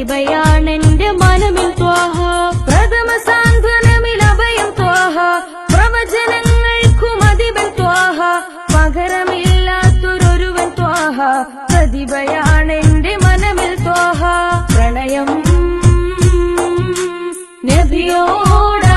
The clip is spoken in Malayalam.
പ്രതിഭയാണെന്റെ മനമിൽ ത്വാഹ. പ്രഥമ സാന്ത്വനമിലഭയം ത്വാഹ. പ്രവചനങ്ങൾക്കും അധിപൻ ത്വാഹ. പകരമില്ലാത്തൊരൊരുവൻ ത്വാഹ. പ്രതിഭയാണെന്റെ മനമിൽ ത്വാഹ. പ്രണയം നബിയോടാണേ